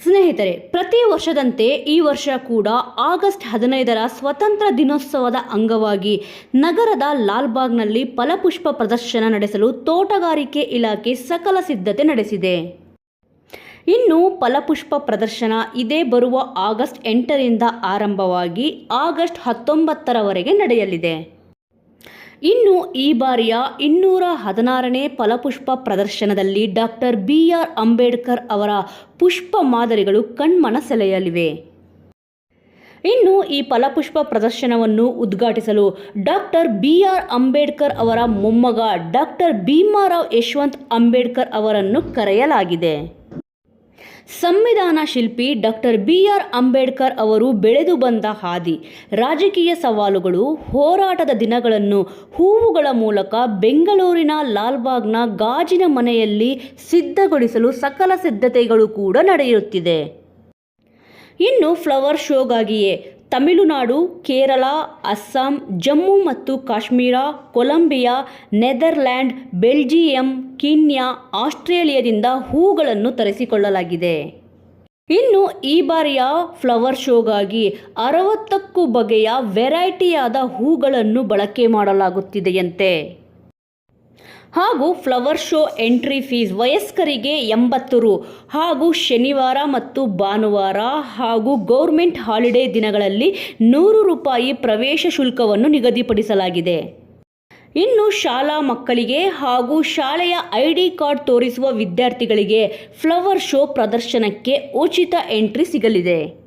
ಸ್ನೇಹಿತರೆ, ಪ್ರತಿ ವರ್ಷದಂತೆ ಈ ವರ್ಷ ಕೂಡ ಆಗಸ್ಟ್ ಹದಿನೈದರ ಸ್ವತಂತ್ರ ದಿನೋತ್ಸವದ ಅಂಗವಾಗಿ ನಗರದ ಲಾಲ್ಬಾಗ್ನಲ್ಲಿ ಫಲಪುಷ್ಪ ಪ್ರದರ್ಶನ ನಡೆಸಲು ತೋಟಗಾರಿಕೆ ಇಲಾಖೆ ಸಕಲ ಸಿದ್ಧತೆ ನಡೆಸಿದೆ. ಇನ್ನು ಫಲಪುಷ್ಪ ಪ್ರದರ್ಶನ ಇದೇ ಬರುವ ಆಗಸ್ಟ್ ಎಂಟರಿಂದ ಆರಂಭವಾಗಿ ಆಗಸ್ಟ್ ಹತ್ತೊಂಬತ್ತರವರೆಗೆ ನಡೆಯಲಿದೆ. ಇನ್ನು ಈ ಬಾರಿಯ ಇನ್ನೂರ ಹದಿನಾರನೇ ಫಲಪುಷ್ಪ ಪ್ರದರ್ಶನದಲ್ಲಿ ಡಾಕ್ಟರ್ ಬಿ ಆರ್ ಅಂಬೇಡ್ಕರ್ ಅವರ ಪುಷ್ಪ ಮಾದರಿಗಳು ಕಣ್ಮನ ಸೆಳೆಯಲಿವೆ ಇನ್ನು ಈ ಫಲಪುಷ್ಪ ಪ್ರದರ್ಶನವನ್ನು ಉದ್ಘಾಟಿಸಲು ಡಾಕ್ಟರ್ ಬಿ ಆರ್ ಅಂಬೇಡ್ಕರ್ ಅವರ ಮೊಮ್ಮಗ ಡಾಕ್ಟರ್ ಭೀಮಾರಾವ್ ಯಶವಂತ್ ಅಂಬೇಡ್ಕರ್ ಅವರನ್ನು ಕರೆಯಲಾಗಿದೆ. ಸಂವಿಧಾನ ಶಿಲ್ಪಿ ಡಾಕ್ಟರ್ ಬಿ ಆರ್ ಅಂಬೇಡ್ಕರ್ ಅವರು ಬೆಳೆದು ಬಂದ ಹಾದಿ. ರಾಜಕೀಯ ಸವಾಲುಗಳು, ಹೋರಾಟದ ದಿನಗಳನ್ನು, ಹೂವುಗಳ ಮೂಲಕ ಬೆಂಗಳೂರಿನ ಲಾಲ್ಬಾಗ್ನ ಗಾಜಿನ ಮನೆಯಲ್ಲಿ ಸಿದ್ಧಗೊಳಿಸಲು ಸಕಲ ಸಿದ್ಧತೆಗಳು ಕೂಡ ನಡೆಯುತ್ತಿದೆ. ಇನ್ನು ಫ್ಲವರ್ ಶೋಗಾಗಿಯೇ ತಮಿಳುನಾಡು, ಕೇರಳ, ಅಸ್ಸಾಂ, ಜಮ್ಮು ಮತ್ತು Kashmir, Colombia, Netherland, Belgium, Kenya, ಆಸ್ಟ್ರೇಲಿಯಾದಿಂದ ಹೂಗಳನ್ನು ತರಿಸಿಕೊಳ್ಳಲಾಗಿದೆ. ಇನ್ನು ಈ ಬಾರಿಯ ಫ್ಲವರ್ ಶೋಗಾಗಿ ಅರವತ್ತಕ್ಕೂ ಬಗೆಯ ವೆರೈಟಿಯಾದ ಹೂಗಳನ್ನು ಬಳಕೆ ಮಾಡಲಾಗುತ್ತಿದೆಯಂತೆ. ಹಾಗೂ ಫ್ಲವರ್ ಶೋ ಎಂಟ್ರಿ ಫೀಸ್ ವಯಸ್ಕರಿಗೆ ಎಂಬತ್ತು ರು. ಹಾಗೂ ಶನಿವಾರ ಮತ್ತು ಭಾನುವಾರ ಹಾಗೂ ಗೌರ್ಮೆಂಟ್ ಹಾಲಿಡೇ ದಿನಗಳಲ್ಲಿ ನೂರು ರೂಪಾಯಿ ಪ್ರವೇಶ ಶುಲ್ಕವನ್ನು ನಿಗದಿಪಡಿಸಲಾಗಿದೆ. ಇನ್ನು ಶಾಲಾ ಮಕ್ಕಳಿಗೆ ಹಾಗೂ ಶಾಲೆಯ ಐ ಡಿ ಕಾರ್ಡ್ ತೋರಿಸುವ ವಿದ್ಯಾರ್ಥಿಗಳಿಗೆ ಫ್ಲವರ್ ಶೋ ಪ್ರದರ್ಶನಕ್ಕೆ ಉಚಿತ ಎಂಟ್ರಿ ಸಿಗಲಿದೆ.